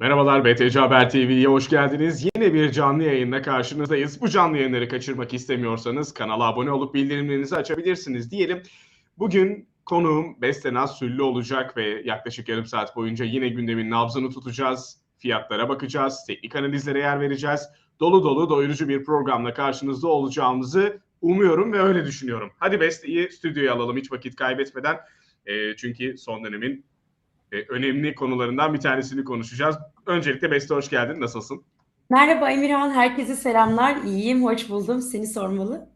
Merhabalar BTC Haber TV'ye hoş geldiniz. Yine bir canlı yayınla karşınızdayız. Bu canlı yayınları kaçırmak istemiyorsanız kanala abone olup bildirimlerinizi açabilirsiniz diyelim. Bugün konuğum Bestenaz Süllü olacak ve yaklaşık yarım saat boyunca yine gündemin nabzını tutacağız. Fiyatlara bakacağız, teknik analizlere yer vereceğiz. Dolu dolu doyurucu bir programla karşınızda olacağımızı umuyorum ve öyle düşünüyorum. Hadi Beste'yi stüdyoya alalım hiç vakit kaybetmeden. E, çünkü son dönemin e, önemli konularından bir tanesini konuşacağız. Öncelikle Beste hoş geldin. Nasılsın? Merhaba Emirhan, herkese selamlar. İyiyim, hoş buldum. Seni sormalı.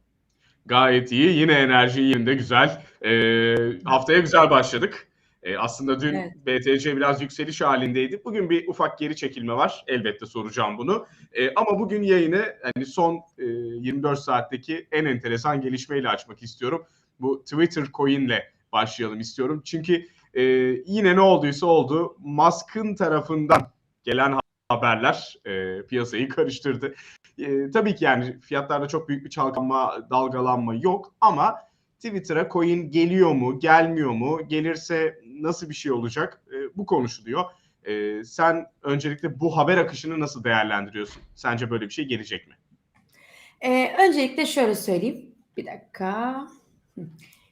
Gayet iyi. Yine enerji yerinde güzel. E, haftaya güzel başladık. E, aslında dün Evet. BTC biraz yükseliş halindeydi. Bugün bir ufak geri çekilme var. Elbette soracağım bunu. E, ama bugün yayını hani son e, 24 saatteki en enteresan gelişmeyle açmak istiyorum. Bu Twitter coin'le başlayalım istiyorum. Çünkü e, yine ne olduysa oldu. Musk'ın tarafından gelen haberler e, piyasayı karıştırdı. E, tabii ki yani fiyatlarda çok büyük bir çalkanma, dalgalanma yok ama Twitter'a coin geliyor mu, gelmiyor mu? Gelirse nasıl bir şey olacak? E, bu konuşuluyor. E, sen öncelikle bu haber akışını nasıl değerlendiriyorsun? Sence böyle bir şey gelecek mi? Ee, öncelikle şöyle söyleyeyim. Bir dakika.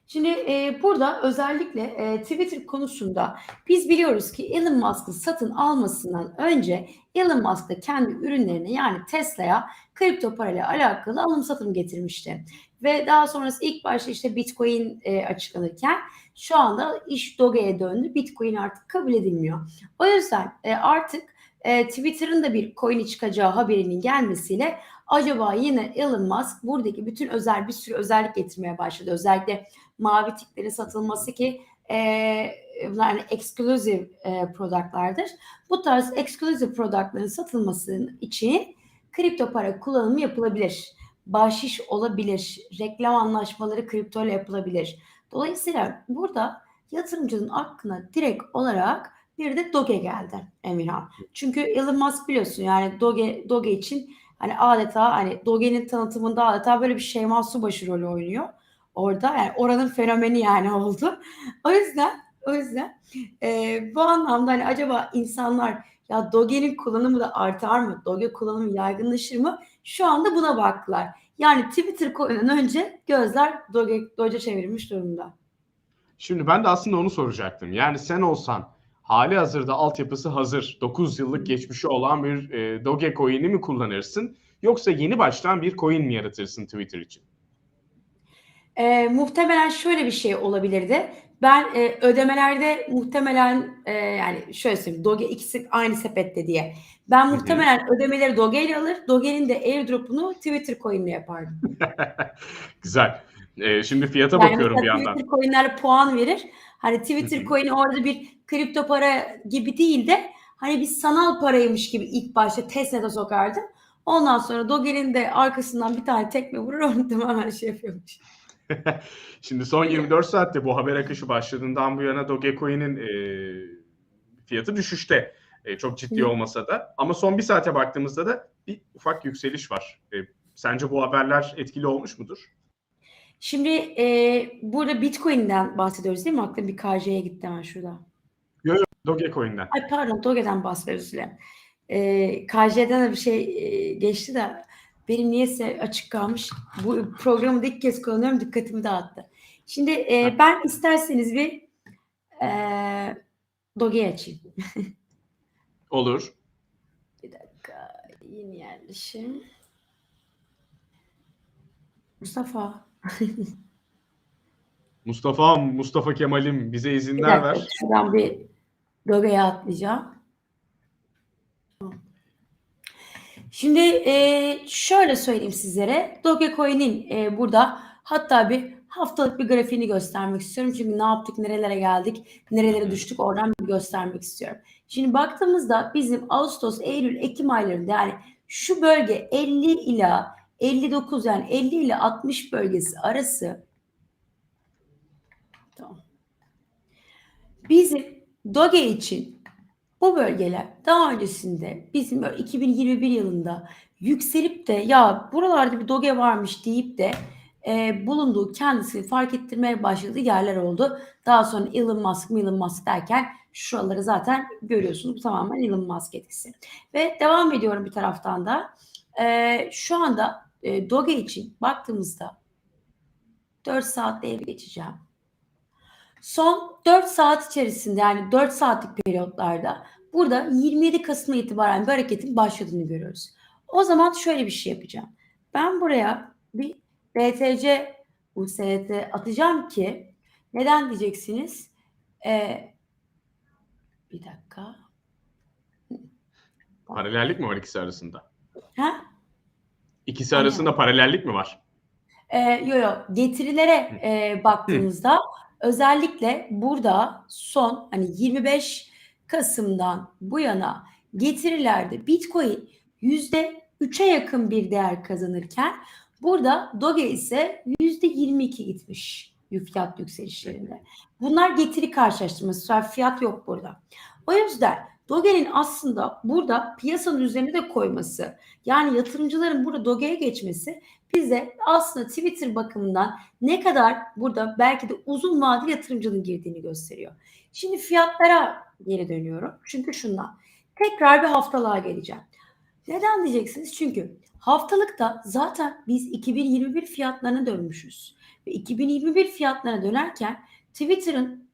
Şimdi e, burada özellikle e, Twitter konusunda biz biliyoruz ki Elon Musk'ın satın almasından önce Elon Musk da kendi ürünlerine yani Tesla'ya kripto parayla alakalı alım satım getirmişti. Ve daha sonrası ilk başta işte Bitcoin e, açıklanırken şu anda iş Doge'ye döndü. Bitcoin artık kabul edilmiyor. O yüzden e, artık e, Twitter'ın da bir coin'i çıkacağı haberinin gelmesiyle acaba yine Elon Musk buradaki bütün özel bir sürü özellik getirmeye başladı. Özellikle mavi tiklerin satılması ki e, yani exclusive e, productlardır. Bu tarz exclusive productların satılması için kripto para kullanımı yapılabilir. Bahşiş olabilir. Reklam anlaşmaları kripto ile yapılabilir. Dolayısıyla burada yatırımcının aklına direkt olarak bir de Doge geldi Emirhan. Çünkü Elon Musk biliyorsun yani Doge, Doge için hani adeta hani Doge'nin tanıtımında adeta böyle bir Şeyma Subaşı rolü oynuyor. Orada yani oranın fenomeni yani oldu. O yüzden o yüzden e, bu anlamda hani acaba insanlar ya Doge'nin kullanımı da artar mı? Doge kullanımı yaygınlaşır mı? Şu anda buna baktılar. Yani Twitter coin'den önce gözler Doge, Doge'e çevrilmiş durumda. Şimdi ben de aslında onu soracaktım. Yani sen olsan hali hazırda altyapısı hazır 9 yıllık geçmişi olan bir e, Dogecoin'i mi kullanırsın? Yoksa yeni baştan bir coin mi yaratırsın Twitter için? E, muhtemelen şöyle bir şey olabilirdi. Ben e, ödemelerde muhtemelen e, yani şöyle söyleyeyim Doge ikisi aynı sepette diye. Ben muhtemelen ödemeleri Doge ile alır. Doge'nin de airdrop'unu Twitter coin'le yapardım. Güzel. E, şimdi fiyata Yani bakıyorum bir yandan. Twitter coin'ler puan verir. Hani Twitter coin'i orada bir kripto para gibi değil de hani bir sanal paraymış gibi ilk başta testnet'e sokardım. Ondan sonra Doge'nin de arkasından bir tane tekme vurur onu tamamen şey yapıyormuş. Şimdi son 24 saatte bu haber akışı başladığından bu yana Dogecoin'in e, fiyatı düşüşte. E, çok ciddi olmasa da. Ama son bir saate baktığımızda da bir ufak yükseliş var. E, sence bu haberler etkili olmuş mudur? Şimdi e, burada Bitcoin'den bahsediyoruz değil mi? Aklım bir KJ'ye gitti hemen şurada. Dogecoin'den. Ay pardon Doge'den bahsediyoruz dilerim. E, KJ'den de bir şey e, geçti de benim niyeyse açık kalmış. Bu programı da ilk kez kullanıyorum dikkatimi dağıttı. Şimdi e, ben isterseniz bir e, Doge'yi açayım. Olur. Bir dakika yeni yerleşim. Mustafa. Mustafa, Mustafa Kemal'im bize Bir izinler dakika ver. şuradan bir Doge'ye atlayacağım. Şimdi e, şöyle söyleyeyim sizlere. Dogecoin'in e, burada hatta bir haftalık bir grafiğini göstermek istiyorum. Çünkü ne yaptık, nerelere geldik, nerelere düştük oradan bir göstermek istiyorum. Şimdi baktığımızda bizim Ağustos, Eylül, Ekim aylarında yani şu bölge 50 ila 59 yani 50 ile 60 bölgesi arası. Bizim Doge için bu bölgeler daha öncesinde bizim böyle 2021 yılında yükselip de ya buralarda bir Doge varmış deyip de e, bulunduğu kendisini fark ettirmeye başladığı yerler oldu. Daha sonra Elon Musk, Elon Musk derken şuraları zaten görüyorsunuz. Bu tamamen Elon Musk etkisi. Ve devam ediyorum bir taraftan da. E, şu anda e, Doge için baktığımızda 4 saatte ev geçeceğim. Son 4 saat içerisinde yani 4 saatlik periyotlarda burada 27 Kasım'a itibaren bir hareketin başladığını görüyoruz. O zaman şöyle bir şey yapacağım. Ben buraya bir BTC USDT atacağım ki neden diyeceksiniz? Ee, bir dakika. Paralellik mi var ikisi arasında? Ha? İkisi Aynen. arasında paralellik mi var? Ee, yo yo getirilere e, baktığımızda özellikle burada son hani 25 Kasım'dan bu yana getirilerde Bitcoin yüzde 3'e yakın bir değer kazanırken burada Doge ise yüzde 22 gitmiş fiyat yükselişlerinde. Bunlar getiri karşılaştırması. Fiyat yok burada. O yüzden Doge'nin aslında burada piyasanın üzerine de koyması yani yatırımcıların burada Doge'ye geçmesi bize aslında Twitter bakımından ne kadar burada belki de uzun vadeli yatırımcının girdiğini gösteriyor. Şimdi fiyatlara geri dönüyorum. Çünkü şundan. Tekrar bir haftalığa geleceğim. Neden diyeceksiniz? Çünkü haftalıkta zaten biz 2021 fiyatlarına dönmüşüz. Ve 2021 fiyatlarına dönerken Twitter'ın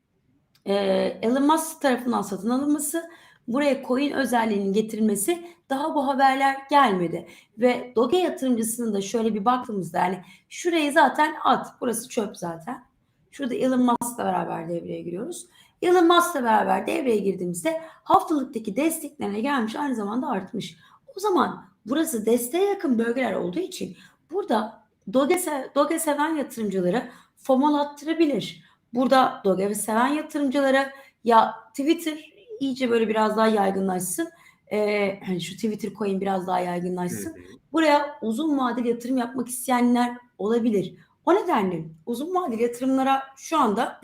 e, Elon Musk tarafından satın alınması, buraya coin özelliğinin getirilmesi daha bu haberler gelmedi. Ve Doge yatırımcısının da şöyle bir baktığımızda yani şurayı zaten at. Burası çöp zaten. Şurada Elon Musk'la beraber devreye giriyoruz. Elon Musk'la beraber devreye girdiğimizde haftalıktaki desteklerine gelmiş aynı zamanda artmış. O zaman burası desteğe yakın bölgeler olduğu için burada Doge, Doge seven yatırımcıları FOMO'lattırabilir. Burada Doge seven yatırımcılara ya Twitter iyice böyle biraz daha yaygınlaşsın. Ee, hani şu Twitter coin biraz daha yaygınlaşsın. Buraya uzun vadeli yatırım yapmak isteyenler olabilir. O nedenle uzun vadeli yatırımlara şu anda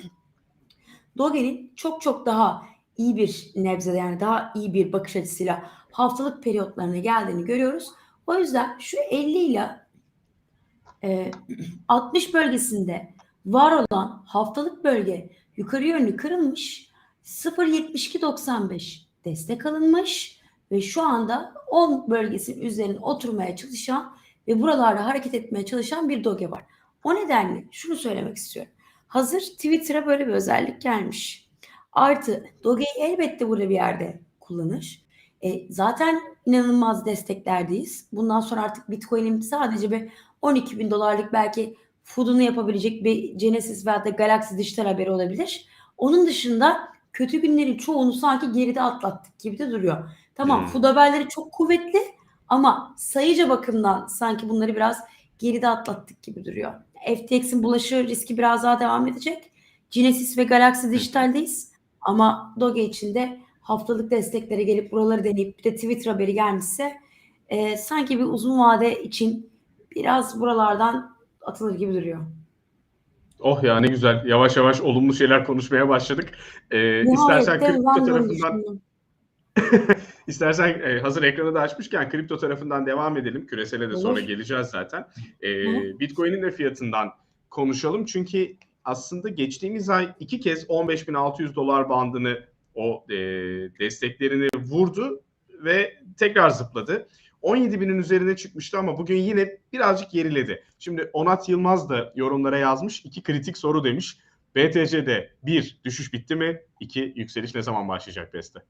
Doge'nin çok çok daha iyi bir nebzede yani daha iyi bir bakış açısıyla haftalık periyotlarına geldiğini görüyoruz. O yüzden şu 50 ile e, 60 bölgesinde var olan haftalık bölge yukarı yönlü kırılmış 0.7295 destek alınmış ve şu anda 10 bölgesinin üzerine oturmaya çalışan ve buralarda hareket etmeye çalışan bir doge var. O nedenle şunu söylemek istiyorum. Hazır Twitter'a böyle bir özellik gelmiş. Artı Doge'yi elbette burada bir yerde kullanır. E, zaten inanılmaz desteklerdeyiz. Bundan sonra artık Bitcoin'in sadece bir 12 bin dolarlık belki food'unu yapabilecek bir Genesis veya da Galaxy dijital haberi olabilir. Onun dışında kötü günlerin çoğunu sanki geride atlattık gibi de duruyor. Tamam Hmm. food haberleri çok kuvvetli ama sayıca bakımdan sanki bunları biraz geride atlattık gibi duruyor. FTX'in bulaşı riski biraz daha devam edecek. Genesis ve Galaxy dijitaldeyiz. Ama Doge için de haftalık desteklere gelip buraları deneyip bir de Twitter haberi gelmişse e, sanki bir uzun vade için biraz buralardan atılır gibi duruyor. Oh ya ne güzel. Yavaş yavaş olumlu şeyler konuşmaya başladık. Ee, istersen Nihayet de kripto tarafından. İstersen e, hazır ekranı da açmışken kripto tarafından devam edelim. Küresele de Olur. sonra geleceğiz zaten. E, Hı. Bitcoin'in de fiyatından konuşalım. Çünkü aslında geçtiğimiz ay iki kez 15.600 dolar bandını o e, desteklerini vurdu ve tekrar zıpladı. 17.000'in üzerine çıkmıştı ama bugün yine birazcık geriledi. Şimdi Onat Yılmaz da yorumlara yazmış. iki kritik soru demiş. BTC'de bir düşüş bitti mi? İki yükseliş ne zaman başlayacak Beste?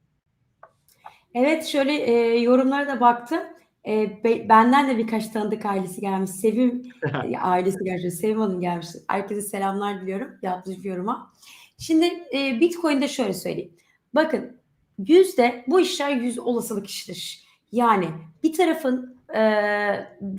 Evet şöyle e, yorumlara da baktım. E, be- benden de birkaç tanıdık ailesi gelmiş. Sevim ailesi gelmiş. Sevim Hanım gelmiş. Herkese selamlar diliyorum. Bir yoruma. Şimdi e, Bitcoin'de şöyle söyleyeyim. Bakın yüzde bu işler yüz olasılık işidir. Yani bir tarafın e,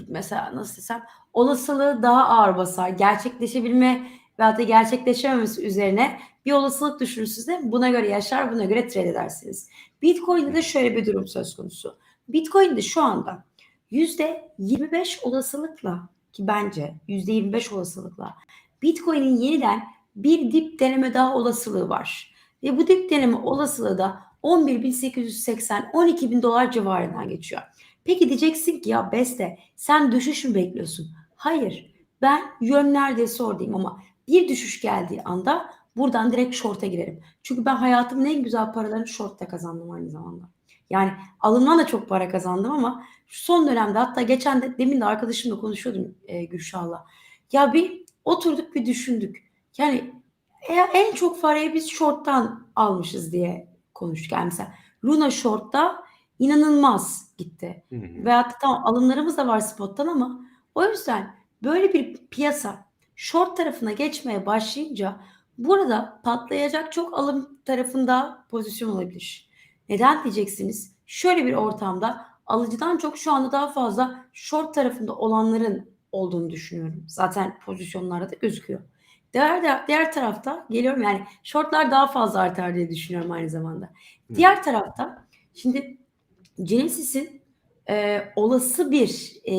mesela nasıl desem olasılığı daha ağır basar. Gerçekleşebilme veyahut da gerçekleşememesi üzerine bir olasılık düşünürsünüz de buna göre yaşar, buna göre trade edersiniz. Bitcoin'de de şöyle bir durum söz konusu. Bitcoin'de şu anda %25 olasılıkla ki bence %25 olasılıkla Bitcoin'in yeniden bir dip deneme daha olasılığı var. Ve bu dip deneme olasılığı da 11.880-12.000 dolar civarından geçiyor. Peki diyeceksin ki ya Beste sen düşüş mü bekliyorsun? Hayır. ben yön neredeyse oradayım ama bir düşüş geldiği anda buradan direkt short'a girerim. Çünkü ben hayatımın en güzel paralarını short'ta kazandım aynı zamanda. Yani alımdan da çok para kazandım ama son dönemde hatta geçen de demin de arkadaşımla konuşuyordum e, Gülşah'la. Ya bir oturduk bir düşündük. Yani e, en çok parayı biz short'tan almışız diye konuştuk. Yani mesela Luna short'ta inanılmaz gitti. Hı hı. Veyahut da tamam alımlarımız da var spot'tan ama o yüzden böyle bir piyasa short tarafına geçmeye başlayınca burada patlayacak çok alım tarafında pozisyon olabilir. Neden diyeceksiniz? Şöyle bir ortamda alıcıdan çok şu anda daha fazla short tarafında olanların olduğunu düşünüyorum. Zaten pozisyonlarda da gözüküyor. Diğer, diğer tarafta geliyorum yani shortlar daha fazla artar diye düşünüyorum aynı zamanda. Hı. Diğer tarafta şimdi Genesis'in e, olası bir e,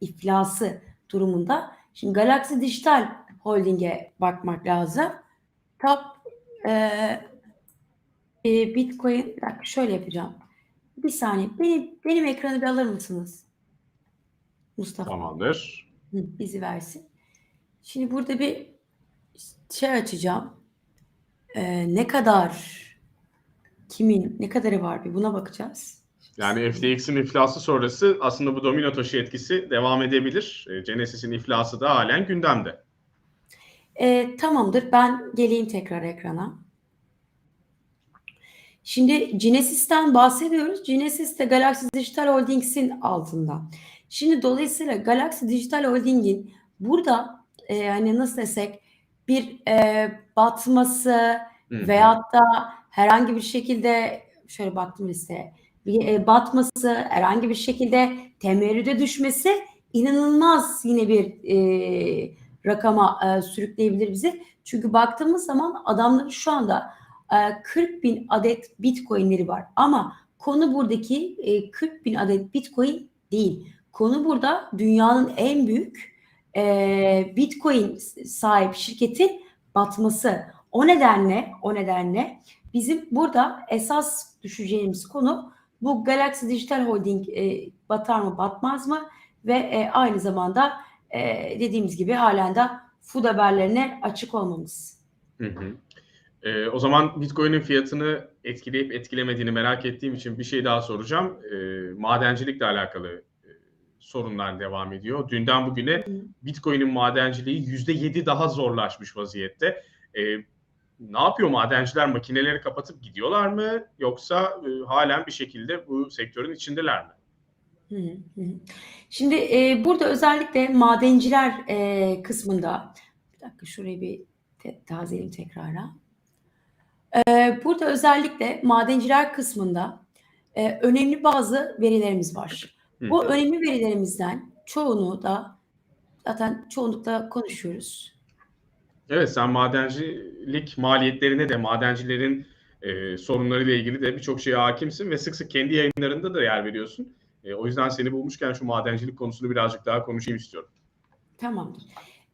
iflası durumunda şimdi Galaxy Dijital Holding'e bakmak lazım. Top e, e, Bitcoin dakika şöyle yapacağım. Bir saniye. Benim, benim ekranı bir alır mısınız? Mustafa. Tamamdır. Hı, bizi versin. Şimdi burada bir şey açacağım. Ee, ne kadar kimin ne kadarı var bir buna bakacağız. Yani FTX'in iflası sonrası aslında bu domino taşı etkisi devam edebilir. E, Genesis'in iflası da halen gündemde. Ee, tamamdır. Ben geleyim tekrar ekrana. Şimdi Genesis'ten bahsediyoruz. Genesis de Galaxy Digital Holdings'in altında. Şimdi dolayısıyla Galaxy Digital Holding'in burada e, hani nasıl desek bir e, batması Hı hı. veyahut da herhangi bir şekilde şöyle baktım listeye bir e, batması herhangi bir şekilde temerrüde düşmesi inanılmaz yine bir e, rakama e, sürükleyebilir bizi. Çünkü baktığımız zaman adamların şu anda e, 40 bin adet bitcoinleri var. Ama konu buradaki e, 40 bin adet bitcoin değil. Konu burada dünyanın en büyük e, bitcoin sahip şirketin batması. O nedenle o nedenle bizim burada esas düşeceğimiz konu bu Galaxy Digital Holding e, batar mı batmaz mı ve e, aynı zamanda e, dediğimiz gibi halen de food haberlerine açık olmamız. Hı hı. E, o zaman Bitcoin'in fiyatını etkileyip etkilemediğini merak ettiğim için bir şey daha soracağım. E, madencilikle alakalı sorunlar devam ediyor. Dünden bugüne Bitcoin'in madenciliği %7 daha zorlaşmış vaziyette. E, ne yapıyor madenciler? Makineleri kapatıp gidiyorlar mı? Yoksa e, halen bir şekilde bu sektörün içindeler mi? Şimdi e, burada özellikle madenciler e, kısmında bir dakika şurayı bir te- tazeleyeyim tekrara. E, burada özellikle madenciler kısmında e, önemli bazı verilerimiz var. Hı. Bu önemli verilerimizden çoğunu da zaten çoğunlukla konuşuyoruz. Evet sen madencilik maliyetlerine de madencilerin e, sorunlarıyla ilgili de birçok şeye hakimsin ve sık sık kendi yayınlarında da yer veriyorsun. E, o yüzden seni bulmuşken şu madencilik konusunu birazcık daha konuşayım istiyorum. Tamamdır.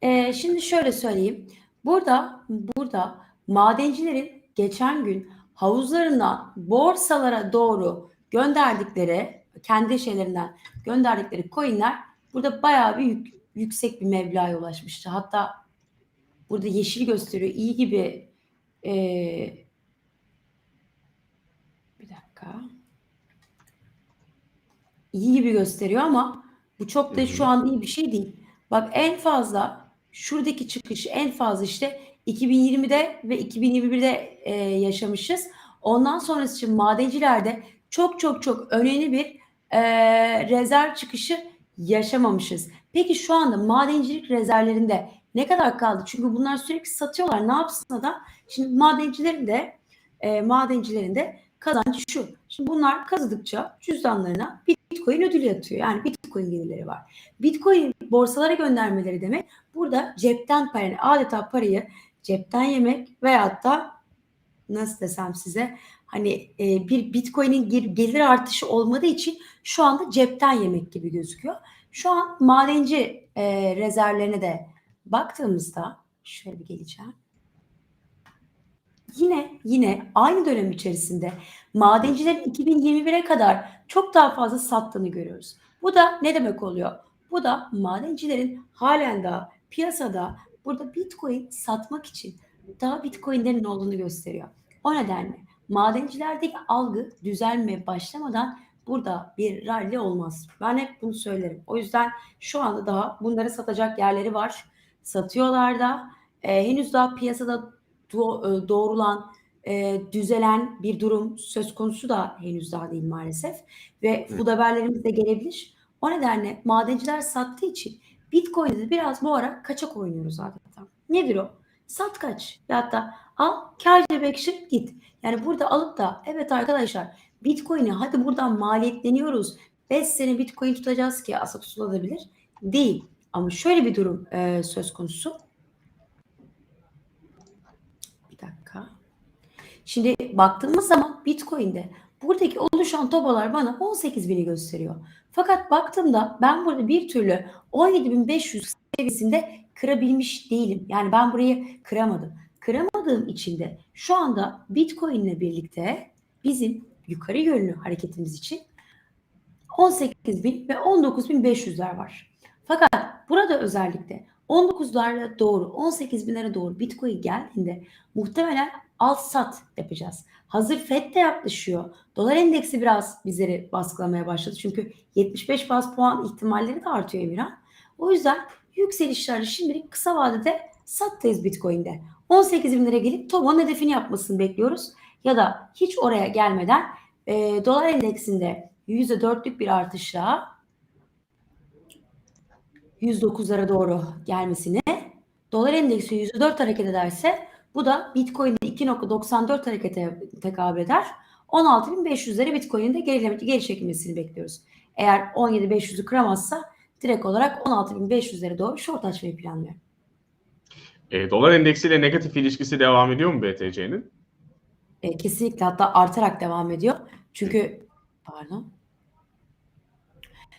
Ee, şimdi şöyle söyleyeyim. Burada burada madencilerin geçen gün havuzlarından borsalara doğru gönderdikleri kendi şeylerinden gönderdikleri coinler burada bayağı bir yük- yüksek bir meblağa ulaşmıştı. Hatta burada yeşil gösteriyor. iyi gibi ee, bir dakika. İyi gibi gösteriyor ama bu çok da şu an iyi bir şey değil. Bak en fazla şuradaki çıkış en fazla işte 2020'de ve 2021'de e, yaşamışız. Ondan sonrası için madencilerde çok çok çok önemli bir e, rezerv çıkışı yaşamamışız. Peki şu anda madencilik rezervlerinde ne kadar kaldı? Çünkü bunlar sürekli satıyorlar. Ne yapsın adam? Şimdi madencilerin de e, madencilerin de kazancı şu. Şimdi bunlar kazıdıkça cüzdanlarına Bitcoin ödülü yatıyor. Yani Bitcoin gelirleri var. Bitcoin borsalara göndermeleri demek burada cepten para, yani adeta parayı cepten yemek veyahut da nasıl desem size hani e, bir Bitcoin'in gel- gelir artışı olmadığı için şu anda cepten yemek gibi gözüküyor. Şu an madenci e, rezervlerine de baktığımızda şöyle bir geleceğim. Yine yine aynı dönem içerisinde madencilerin 2021'e kadar çok daha fazla sattığını görüyoruz. Bu da ne demek oluyor? Bu da madencilerin halen daha piyasada burada Bitcoin satmak için daha Bitcoin'lerin olduğunu gösteriyor. O nedenle madencilerdeki algı düzelmeye başlamadan burada bir rally olmaz. Ben hep bunu söylerim. O yüzden şu anda daha bunları satacak yerleri var. Satıyorlar da. Ee, henüz daha piyasada do- e, doğrulan, e, düzelen bir durum söz konusu da henüz daha değil maalesef. Ve food haberlerimiz de gelebilir. O nedenle madenciler sattığı için Bitcoin'de de biraz bu ara kaçak oynuyoruz adeta. Nedir o? Sat kaç. Ya hatta al kar cebekşir git. Yani burada alıp da evet arkadaşlar Bitcoin'i hadi buradan maliyetleniyoruz. 5 sene Bitcoin tutacağız ki aslında tutulabilir. Değil. Ama şöyle bir durum e, söz konusu. Bir dakika. Şimdi baktığımız zaman Bitcoin'de buradaki oluşan topalar bana 18 bini gösteriyor. Fakat baktığımda ben burada bir türlü 17.500 seviyesinde kırabilmiş değilim. Yani ben burayı kıramadım. Kıramadığım için de şu anda Bitcoin ile birlikte bizim yukarı yönlü hareketimiz için 18.000 ve 19.500'ler var. Fakat burada özellikle 19'lara doğru 18.000'lere doğru Bitcoin geldiğinde muhtemelen al sat yapacağız. Hazır FED de yaklaşıyor. Dolar endeksi biraz bizleri baskılamaya başladı. Çünkü 75 baz puan ihtimalleri de artıyor Emirhan. O yüzden yükselişlerde şimdilik kısa vadede sattayız Bitcoin'de. 18 bin lira gelip taban hedefini yapmasını bekliyoruz. Ya da hiç oraya gelmeden e, dolar endeksinde %4'lük bir artışla 109'lara doğru gelmesini dolar endeksi %4 hareket ederse bu da Bitcoin'de 2.94 harekete tekabül eder. 16.500'lere Bitcoin'in de gerileme, geri çekilmesini bekliyoruz. Eğer 17.500'ü kıramazsa direkt olarak 16.500'lere doğru short açmayı planlıyorum. E, dolar endeksiyle negatif ilişkisi devam ediyor mu BTC'nin? E, kesinlikle hatta artarak devam ediyor. Çünkü pardon.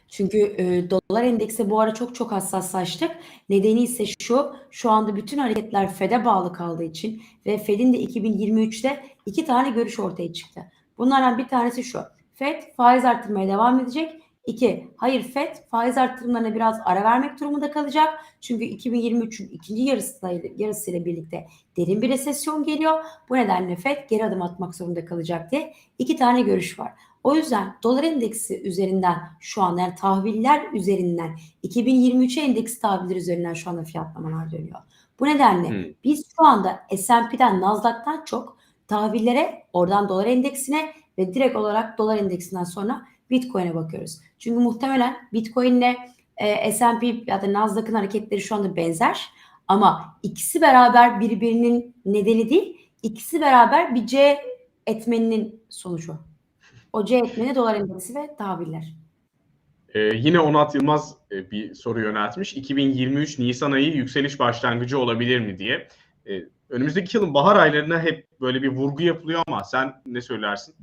Çünkü e, dolar endeksi bu ara çok çok hassaslaştık. Nedeni ise şu, şu anda bütün hareketler FED'e bağlı kaldığı için ve FED'in de 2023'te iki tane görüş ortaya çıktı. Bunlardan bir tanesi şu. FED faiz arttırmaya devam edecek. İki, hayır FED faiz arttırımlarına biraz ara vermek durumunda kalacak. Çünkü 2023'ün ikinci yarısıyla, yarısıyla birlikte derin bir resesyon geliyor. Bu nedenle FED geri adım atmak zorunda kalacak diye iki tane görüş var. O yüzden dolar endeksi üzerinden şu an yani tahviller üzerinden 2023 endeksi tahviller üzerinden şu anda fiyatlamalar dönüyor. Bu nedenle Hmm. biz şu anda S&P'den Nasdaq'tan çok tahvillere oradan dolar endeksine ve direkt olarak dolar endeksinden sonra Bitcoin'e bakıyoruz. Çünkü muhtemelen Bitcoin'le e, S&P ya da Nasdaq'ın hareketleri şu anda benzer. Ama ikisi beraber birbirinin nedeni değil, ikisi beraber bir C etmeninin sonucu. O C etmeni dolar endeksi ve tahviller. E, yine Onat Yılmaz e, bir soru yöneltmiş. 2023 Nisan ayı yükseliş başlangıcı olabilir mi diye. E, önümüzdeki yılın bahar aylarına hep böyle bir vurgu yapılıyor ama sen ne söylersin?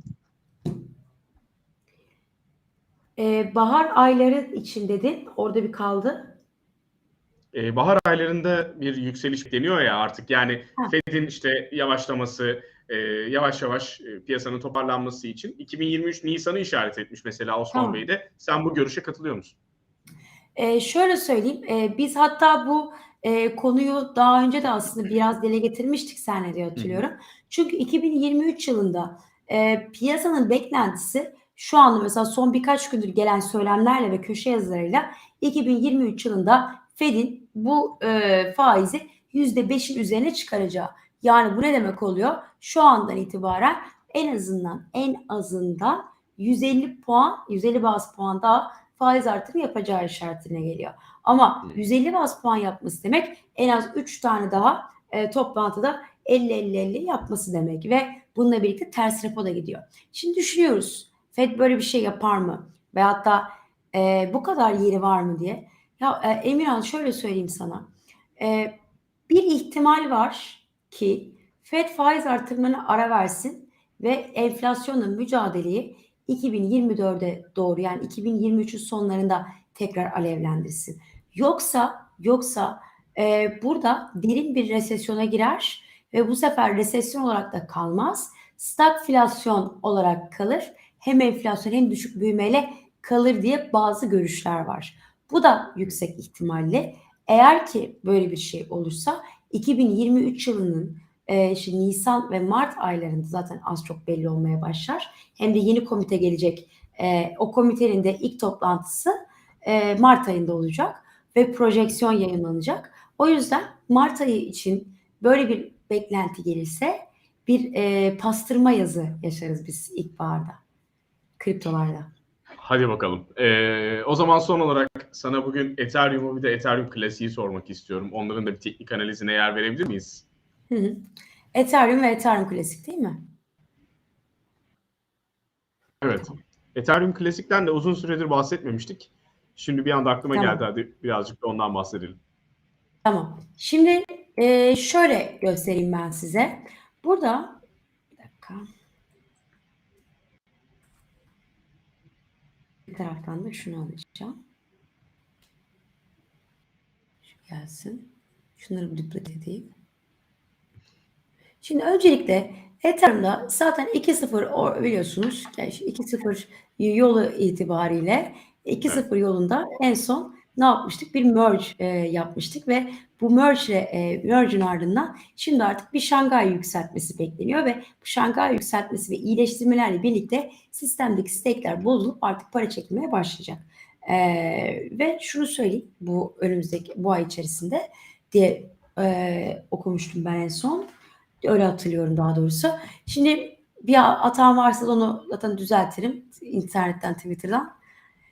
Ee, bahar ayları için dedin. Orada bir kaldı. E, bahar aylarında bir yükseliş bekleniyor ya artık yani Ha. Fed'in işte yavaşlaması, e, yavaş yavaş e, piyasanın toparlanması için 2023 Nisan'ı işaret etmiş mesela Osman Tamam. Bey de. Sen bu görüşe katılıyor musun? Ee, şöyle söyleyeyim. ee, biz hatta bu e, konuyu daha önce de aslında biraz dile getirmiştik senle diye hatırlıyorum. Çünkü 2023 yılında e, piyasanın beklentisi şu anda mesela son birkaç gündür gelen söylemlerle ve köşe yazılarıyla 2023 yılında Fed'in bu e, faizi %5'in üzerine çıkaracağı. Yani bu ne demek oluyor? Şu andan itibaren en azından en azından 150 puan, 150 baz puan daha faiz artırımı yapacağı işaretine geliyor. Ama Hmm. 150 baz puan yapması demek en az 3 tane daha e, toplantıda 50-50-50 yapması demek ve bununla birlikte ters repo da gidiyor. Şimdi düşünüyoruz Fed böyle bir şey yapar mı? Veyahut da e, bu kadar yeri var mı diye. Ya e, Emirhan şöyle söyleyeyim sana. E, bir ihtimal var ki Fed faiz artırımlarına ara versin ve enflasyonla mücadeleyi 2024'e doğru yani 2023'ün sonlarında tekrar alevlendirsin. Yoksa yoksa e, burada derin bir resesyona girer ve bu sefer resesyon olarak da kalmaz. Stagflasyon olarak kalır. Hem enflasyon hem düşük büyümeyle kalır diye bazı görüşler var. Bu da yüksek ihtimalle eğer ki böyle bir şey olursa 2023 yılının e, işte Nisan ve Mart aylarında zaten az çok belli olmaya başlar. Hem de yeni komite gelecek. E, o komitenin de ilk toplantısı e, Mart ayında olacak ve projeksiyon yayınlanacak. O yüzden Mart ayı için böyle bir beklenti gelirse bir e, pastırma yazı yaşarız biz ilkbaharda kriptolarda. Hadi bakalım. Ee, o zaman son olarak sana bugün Ethereum'u bir de Ethereum klasiği sormak istiyorum. Onların da bir teknik analizine yer verebilir miyiz? Hı hı. Ethereum ve Ethereum klasik değil mi? Evet. Ethereum klasikten de uzun süredir bahsetmemiştik. Şimdi bir anda aklıma Tamam. geldi. Hadi birazcık da ondan bahsedelim. Tamam. Şimdi e, şöyle göstereyim ben size. Burada bir dakika. Bir taraftan da şunu alacağım. Şu gelsin. Şunları bir duplicate edeyim. Şimdi öncelikle Ethereum'da zaten 2.0 o- biliyorsunuz. Yani şu 2.0 yolu itibariyle 2.0 yolunda en son ne yapmıştık? Bir merge e, yapmıştık ve bu merge e, merge'in ardından şimdi artık bir Şangay yükseltmesi bekleniyor ve bu Şangay yükseltmesi ve iyileştirmelerle birlikte sistemdeki stake'ler bozulup artık para çekmeye başlayacak. E, ve şunu söyleyeyim bu önümüzdeki bu ay içerisinde diye e, okumuştum ben en son. Öyle hatırlıyorum daha doğrusu. Şimdi bir hatam varsa onu zaten düzeltirim internetten, Twitter'dan.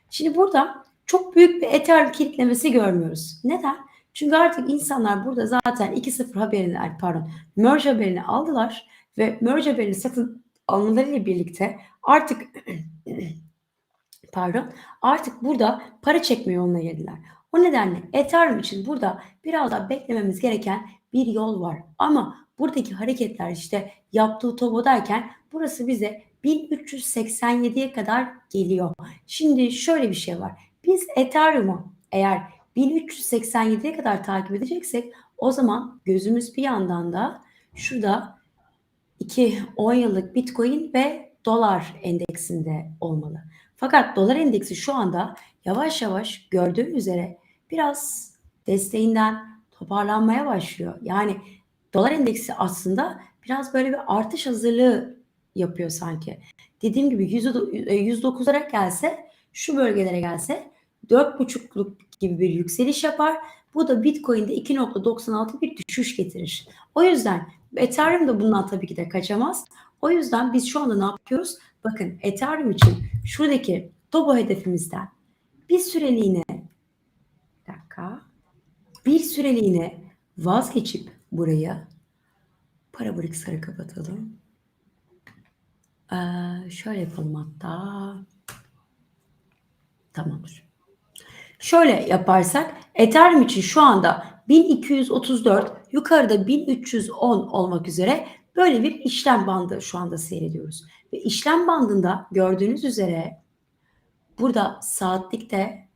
Şimdi burada çok büyük bir Ethereum kilitlemesi görmüyoruz. Neden? Çünkü artık insanlar burada zaten 2.0 haberini, pardon, merge haberini aldılar ve merge haberini satın almalarıyla birlikte artık pardon, artık burada para çekme yoluna girdiler. O nedenle Ethereum için burada biraz daha beklememiz gereken bir yol var. Ama buradaki hareketler işte yaptığı tobodayken burası bize 1387'ye kadar geliyor. Şimdi şöyle bir şey var. Biz Ethereum'u eğer 1387'ye kadar takip edeceksek o zaman gözümüz bir yandan da şurada 2 10 yıllık Bitcoin ve dolar endeksinde olmalı. Fakat dolar endeksi şu anda yavaş yavaş gördüğün üzere biraz desteğinden toparlanmaya başlıyor. Yani dolar endeksi aslında biraz böyle bir artış hazırlığı yapıyor sanki. Dediğim gibi %9'lara gelse şu bölgelere gelse 4,5'luk gibi bir yükseliş yapar. Bu da Bitcoin'de 2.96 bir düşüş getirir. O yüzden Ethereum da bundan tabii ki de kaçamaz. O yüzden biz şu anda ne yapıyoruz? Bakın Ethereum için şuradaki Tobo hedefimizden bir süreliğine bir dakika bir süreliğine vazgeçip buraya para bırıksları kapatalım. Ee, şöyle yapalım hatta. Tamamdır. Şöyle yaparsak Ethereum için şu anda 1234 yukarıda 1310 olmak üzere böyle bir işlem bandı şu anda seyrediyoruz. Ve işlem bandında gördüğünüz üzere burada saatlikte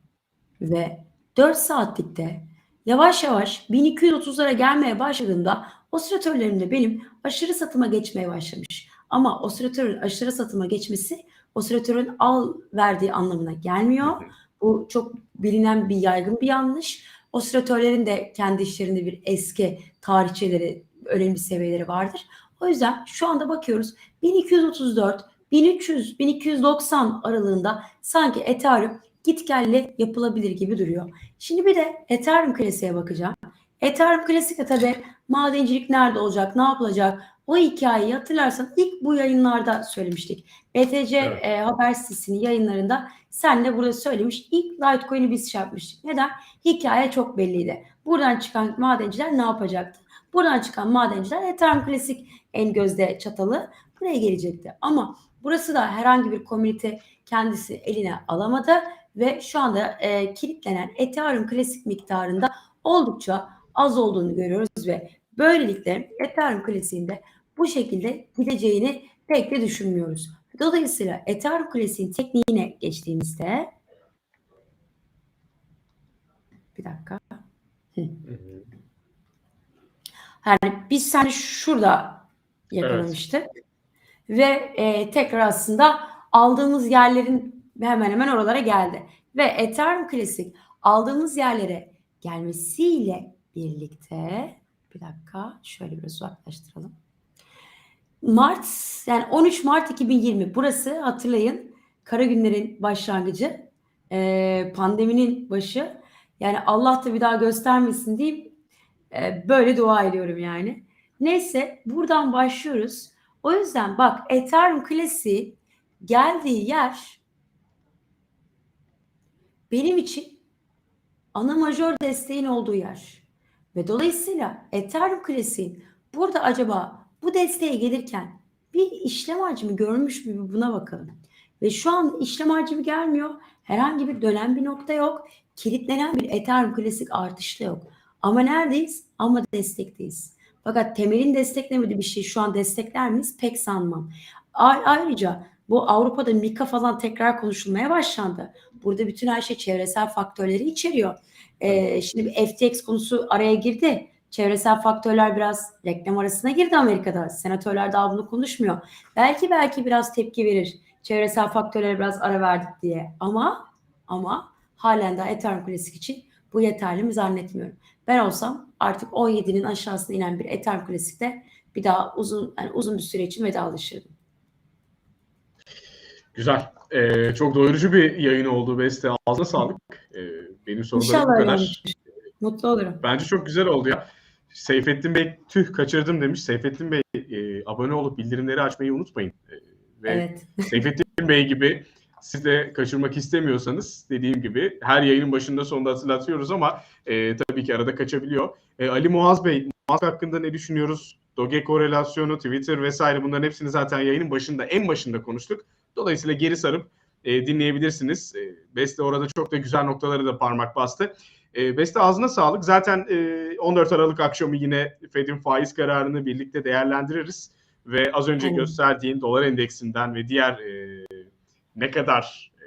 ve 4 saatlikte yavaş yavaş 1230'lara gelmeye başladığında osilatörlerimde benim aşırı satıma geçmeye başlamış. Ama osilatörün aşırı satıma geçmesi osilatörün al verdiği anlamına gelmiyor. Bu çok bilinen bir yaygın bir yanlış. Osilatörlerin de kendi işlerinde bir eski tarihçeleri, önemli seviyeleri vardır. O yüzden şu anda bakıyoruz 1234, 1300, 1290 aralığında sanki Ethereum git gelle yapılabilir gibi duruyor. Şimdi bir de Ethereum klasiğe bakacağım. Ethereum klasikte tabii madencilik nerede olacak, ne yapılacak? O hikayeyi hatırlarsan ilk bu yayınlarda söylemiştik. BTC Evet. e, haber sitesinin yayınlarında sen de burada söylemiş. İlk Litecoin'i biz şey yapmıştık. Neden? Hikaye çok belliydi. Buradan çıkan madenciler ne yapacaktı? Buradan çıkan madenciler Ethereum klasik en gözde çatalı buraya gelecekti. Ama burası da herhangi bir komünite kendisi eline alamadı ve şu anda e, kilitlenen Ethereum klasik miktarında oldukça az olduğunu görüyoruz ve böylelikle Ethereum klasiğinde bu şekilde gideceğini pek de düşünmüyoruz. Dolayısıyla Ethereum klasiğin tekniğine geçtiğimizde bir dakika. Yani biz sen şurada yakalamıştık ve e, tekrar aslında aldığımız yerlerin hemen hemen oralara geldi. Ve Ethereum Classic aldığımız yerlere gelmesiyle birlikte bir dakika şöyle biraz uzaklaştıralım. Mart yani 13 Mart 2020 burası hatırlayın kara günlerin başlangıcı e, pandeminin başı yani Allah da bir daha göstermesin deyip e, böyle dua ediyorum yani. Neyse buradan başlıyoruz. O yüzden bak Ethereum klasiği geldiği yer benim için ana majör desteğin olduğu yer. Ve dolayısıyla Ethereum klasiğin burada acaba bu desteğe gelirken bir işlem hacmi görmüş mü buna bakalım. Ve şu an işlem hacmi gelmiyor. Herhangi bir dönem bir nokta yok. Kilitlenen bir Ethereum klasik artışta yok. Ama neredeyiz? Ama destekteyiz. Fakat temelin desteklemediği bir şey şu an destekler miyiz? Pek sanmam. Ayrıca bu Avrupa'da Mika falan tekrar konuşulmaya başlandı. Burada bütün her şey çevresel faktörleri içeriyor. Ee, şimdi FTX konusu araya girdi. Çevresel faktörler biraz reklam arasına girdi Amerika'da. Senatörler daha bunu konuşmuyor. Belki belki biraz tepki verir. Çevresel faktörlere biraz ara verdik diye. Ama ama halen daha Ethereum Classic için bu yeterli mi zannetmiyorum. Ben olsam artık 17'nin aşağısına inen bir Ethereum Classic'te bir daha uzun yani uzun bir süre için vedalaşırdım. Güzel. Ee, çok doyurucu bir yayın oldu Beste. Ağzına sağlık. Ee, benim sorularım İnşallah bu kadar. Mutlu olurum. Bence çok güzel oldu ya. Seyfettin Bey tüh kaçırdım demiş. Seyfettin Bey e, abone olup bildirimleri açmayı unutmayın. E, ve Evet. Seyfettin Bey gibi siz de kaçırmak istemiyorsanız dediğim gibi her yayının başında sonunda hatırlatıyoruz ama e, tabii ki arada kaçabiliyor. E, Ali Muaz Bey, Muaz hakkında ne düşünüyoruz? Doge korelasyonu, Twitter vesaire bunların hepsini zaten yayının başında, en başında konuştuk. Dolayısıyla geri sarıp e, dinleyebilirsiniz. E, Beste orada çok da güzel noktaları da parmak bastı. E, Beste ağzına sağlık. Zaten e, 14 Aralık akşamı yine Fed'in faiz kararını birlikte değerlendiririz. Ve az önce Aynen. gösterdiğin dolar endeksinden ve diğer e, ne kadar e,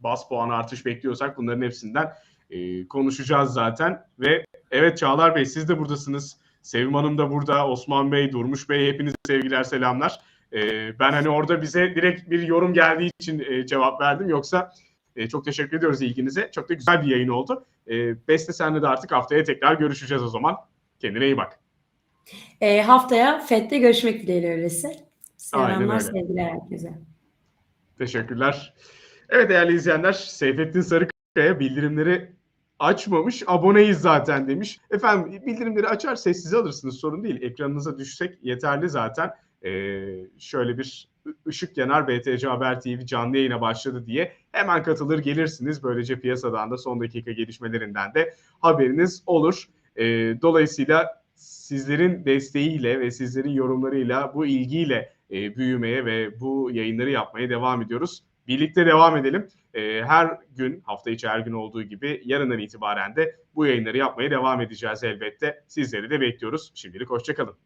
bas puan artış bekliyorsak bunların hepsinden e, konuşacağız zaten. Ve evet Çağlar Bey siz de buradasınız. Sevim Hanım da burada. Osman Bey, Durmuş Bey hepinize sevgiler selamlar. E, ben hani orada bize direkt bir yorum geldiği için e, cevap verdim. Yoksa e, çok teşekkür ediyoruz ilginize. Çok da güzel bir yayın oldu. E, Beste senle de artık haftaya tekrar görüşeceğiz o zaman. Kendine iyi bak. E, haftaya FED'de görüşmek dileğiyle. Aynen Selamlar, sevgiler herkese. Teşekkürler. Evet değerli izleyenler, Seyfettin Sarıkaya bildirimleri açmamış, aboneyiz zaten demiş. Efendim bildirimleri açar sessize alırsınız sorun değil. Ekranınıza düşsek yeterli zaten. Ee, şöyle bir ışık yanar BTC Haber TV canlı yayına başladı diye hemen katılır gelirsiniz. Böylece piyasadan da son dakika gelişmelerinden de haberiniz olur. Ee, dolayısıyla sizlerin desteğiyle ve sizlerin yorumlarıyla bu ilgiyle e, büyümeye ve bu yayınları yapmaya devam ediyoruz. Birlikte devam edelim. E, her gün, hafta içi her gün olduğu gibi yarından itibaren de bu yayınları yapmaya devam edeceğiz elbette. Sizleri de bekliyoruz. Şimdilik hoşçakalın.